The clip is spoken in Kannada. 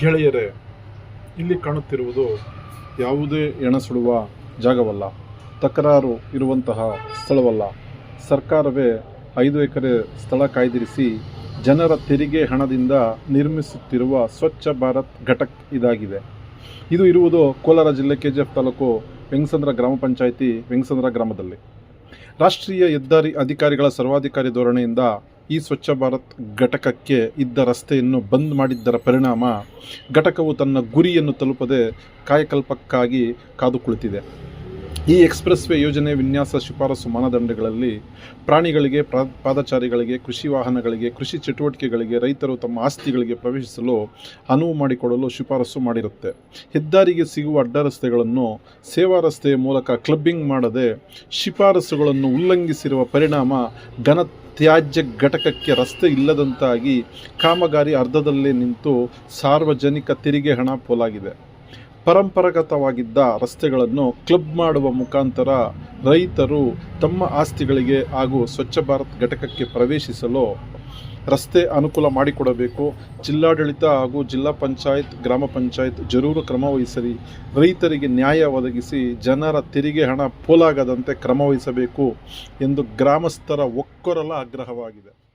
ಗೆಳೆಯರೇ, ಇಲ್ಲಿ ಕಾಣುತ್ತಿರುವುದು ಯಾವುದೇ ಎಣಸುಡುವ ಜಾಗವಲ್ಲ. ತಕರಾರು ಇರುವಂತಹ ಸ್ಥಳವಲ್ಲ. ಸರ್ಕಾರವೇ ಐದು ಎಕರೆ ಸ್ಥಳ ಕಾಯ್ದಿರಿಸಿ ಜನರ ತೆರಿಗೆ ಹಣದಿಂದ ನಿರ್ಮಿಸುತ್ತಿರುವ ಸ್ವಚ್ಛ ಭಾರತ್ ಘಟಕ್ ಇದಾಗಿದೆ. ಇದು ಇರುವುದು ಕೋಲಾರ ಜಿಲ್ಲೆ K G F taluk Vengasandra ಗ್ರಾಮ ಪಂಚಾಯಿತಿ ವೆಂಗಸಂದ್ರ ಗ್ರಾಮದಲ್ಲಿ. ರಾಷ್ಟ್ರೀಯ ಹೆದ್ದಾರಿ ಅಧಿಕಾರಿಗಳ ಸರ್ವಾಧಿಕಾರಿ ಧೋರಣೆಯಿಂದ ಈ ಸ್ವಚ್ಛ ಭಾರತ್ ಘಟಕಕ್ಕೆ ಇದ್ದ ರಸ್ತೆಯನ್ನು ಬಂದ್ ಮಾಡಿದ್ದರ ಪರಿಣಾಮ ಘಟಕವು ತನ್ನ ಗುರಿಯನ್ನು ತಲುಪದೆ ಕಾಯಕಲ್ಪಕ್ಕಾಗಿ ಕಾದು ಕುಳಿತಿದೆ ಈ ಎಕ್ಸ್ಪ್ರೆಸ್ ವೇ ಯೋಜನೆ ವಿನ್ಯಾಸ ಶಿಫಾರಸು ಮಾನದಂಡಗಳಲ್ಲಿ ಪ್ರಾಣಿಗಳಿಗೆ, ಪ್ರಾ, ಪಾದಚಾರಿಗಳಿಗೆ, ಕೃಷಿ ವಾಹನಗಳಿಗೆ, ಕೃಷಿ ಚಟುವಟಿಕೆಗಳಿಗೆ, ರೈತರು ತಮ್ಮ ಆಸ್ತಿಗಳಿಗೆ ಪ್ರವೇಶಿಸಲು ಅನುವು ಮಾಡಿಕೊಡಲು ಶಿಫಾರಸು ಮಾಡಿರುತ್ತೆ. ಹೆದ್ದಾರಿಗೆ ಸಿಗುವ ಅಡ್ಡ ರಸ್ತೆಗಳನ್ನು ಸೇವಾ ರಸ್ತೆಯ ಮೂಲಕ ಕ್ಲಬ್ಬಿಂಗ್ ಮಾಡದೆ ಶಿಫಾರಸುಗಳನ್ನು ಉಲ್ಲಂಘಿಸಿರುವ ಪರಿಣಾಮ ಘನ ತ್ಯಾಜ್ಯ ಘಟಕಕ್ಕೆ ರಸ್ತೆ ಇಲ್ಲದಂತಾಗಿ ಕಾಮಗಾರಿ ಅರ್ಧದಲ್ಲೇ ನಿಂತು ಸಾರ್ವಜನಿಕ ತೆರಿಗೆ ಹಣ ಪೋಲಾಗಿದೆ. ಪರಂಪರಾಗತವಾಗಿದ್ದ ರಸ್ತೆಗಳನ್ನು ಕ್ಲಬ್ ಮಾಡುವ ಮುಖಾಂತರ ರೈತರು ತಮ್ಮ ಆಸ್ತಿಗಳಿಗೆ ಹಾಗೂ ಸ್ವಚ್ಛ ಭಾರತ್ ಘಟಕಕ್ಕೆ ಪ್ರವೇಶಿಸಲು ರಸ್ತೆ ಅನುಕೂಲ ಮಾಡಿಕೊಡಬೇಕು. ಜಿಲ್ಲಾಡಳಿತ ಹಾಗೂ ಜಿಲ್ಲಾ ಪಂಚಾಯತ್, ಗ್ರಾಮ ಪಂಚಾಯತ್ ಜರೂರು ಕ್ರಮ ವಹಿಸಲಿ. ರೈತರಿಗೆ ನ್ಯಾಯ ಒದಗಿಸಿ ಜನರ ತೆರಿಗೆ ಹಣ ಪೋಲಾಗದಂತೆ ಕ್ರಮ ವಹಿಸಬೇಕು ಎಂದು ಗ್ರಾಮಸ್ಥರ ಒಕ್ಕೊರಲ ಆಗ್ರಹವಾಗಿದೆ.